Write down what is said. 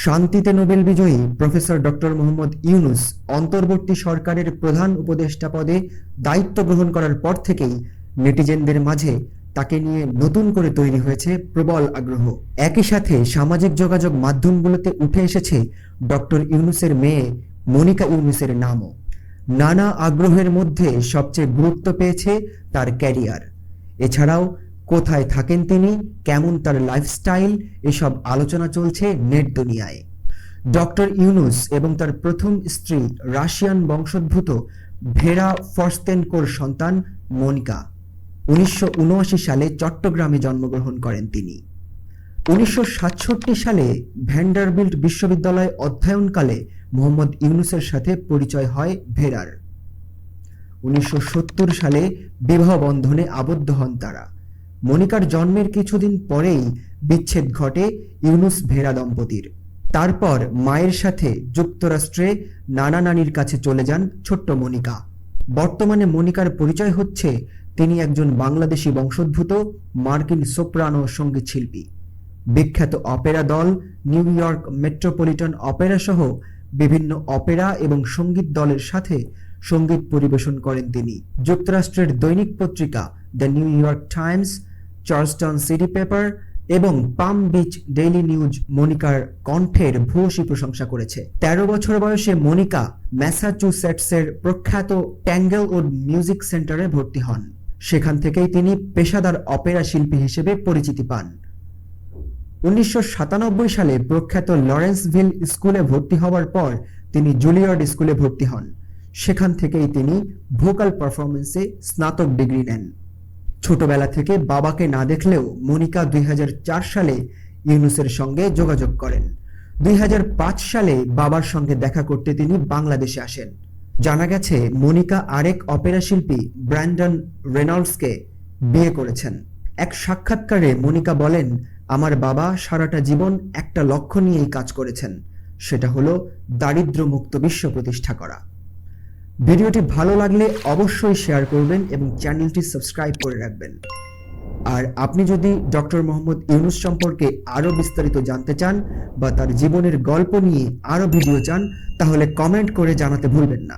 শান্তিতে নোবেল বিজয়ী professor doctor Mohammad Yunus অন্তর্বর্তী সরকারের প্রধান উপদেষ্টা পদে দায়িত্ব গ্রহণ করার পর থেকেই নেটিজেনদের মাঝে তাকে নিয়ে নতুন করে তৈরি হয়েছে প্রবল আগ্রহ। একই সাথে সামাজিক যোগাযোগ মাধ্যমগুলোতে উঠে এসেছে ডক্টর ইউনুসের মেয়ে মনিকা ইউনুসের নামও। নানা আগ্রহের মধ্যে সবচেয়ে গুরুত্ব পেয়েছে তার ক্যারিয়ার। এছাড়াও কোথায় থাকেন তিনি, কেমন তার লাইফস্টাইল এসব আলোচনা চলছে নেট দুনিয়ায়। ডক্টর ইউনুস এবং তার প্রথম স্ত্রী রাশিয়ান বংশোদ্ভূত ভেরা ফরস্তেনকোর সন্তান মনিকা। উনিশশো উনআশি সালে চট্টগ্রামে জন্মগ্রহণ করেন তিনি। উনিশশো সাতষট্টি সালে ভ্যান্ডারবিল্ট বিশ্ববিদ্যালয়ে অধ্যয়নকালে মোহাম্মদ ইউনুসের সাথে পরিচয় হয় ভেরার। উনিশশো সত্তর সালে বিবাহ বন্ধনে আবদ্ধ হন তারা। মনিকার জন্মের কিছুদিন পরেই বিচ্ছেদ ঘটে ইউনুস ভেরা দম্পতির। তারপর মায়ের সাথে যুক্তরাষ্ট্রে নানা নানির কাছে চলে যান ছোট্ট মনিকা বর্তমানে মনিকার পরিচয় হচ্ছে তিনি একজন বাংলাদেশি বংশোদ্ভূত মার্কিন সোপ্রানো সংগীত শিল্পী। বিখ্যাত অপেরা দল, নিউ ইয়র্ক মেট্রোপলিটন অপেরা সহ বিভিন্ন অপেরা এবং সংগীত দলের সাথে সংগীত পরিবেশন করেন তিনি। যুক্তরাষ্ট্রের দৈনিক পত্রিকা the New York Times Charleston City Paper এবং পাম বিচ ডেইলি নিউজ মনিকার কণ্ঠের ভূয়সী প্রশংসা করেছে। তেরো বছর বয়সে মনিকা ম্যাসাচুসেটসের প্রখ্যাত ট্যাঙ্গেলউড মিউজিক সেন্টারে ভর্তি হন। সেখান থেকেই তিনি পেশাদার অপেরা শিল্পী হিসেবে পরিচিতি পান। উনিশশো সাতানব্বই সালে প্রখ্যাত লরেন্সভিল স্কুলে ভর্তি হওয়ার পর তিনি জুলিয়ার্ড স্কুলে ভর্তি হন। সেখান থেকেই তিনি ভোকাল পারফরমেন্সে স্নাতক ডিগ্রি নেন। ছোটবেলা থেকে বাবাকে না দেখলেও মনিকা দুই হাজার চার সালে ইউনুসের সঙ্গে যোগাযোগ করেন। দুই হাজার পাঁচ সালে বাবার সঙ্গে দেখা করতে তিনি বাংলাদেশে আসেন। জানা গেছে, মনিকা আরেক অপেরা শিল্পী ব্র্যান্ডন রেনল্ডসকে বিয়ে করেছেন। এক সাক্ষাৎকারে মনিকা বলেন, আমার বাবা সারাটা জীবন একটা লক্ষ্য নিয়েই কাজ করেছেন। সেটা হলো দারিদ্র্যমুক্ত বিশ্ব প্রতিষ্ঠা করা। ভিডিওটি ভালো লাগলে অবশ্যই শেয়ার করবেন এবং চ্যানেলটি সাবস্ক্রাইব করে রাখবেন। আর আপনি যদি ডক্টর মোহাম্মদ ইউনুস সম্পর্কে আরও বিস্তারিত জানতে চান বা তার জীবনের গল্প নিয়ে আরও ভিডিও চান, তাহলে কমেন্ট করে জানাতে ভুলবেন না।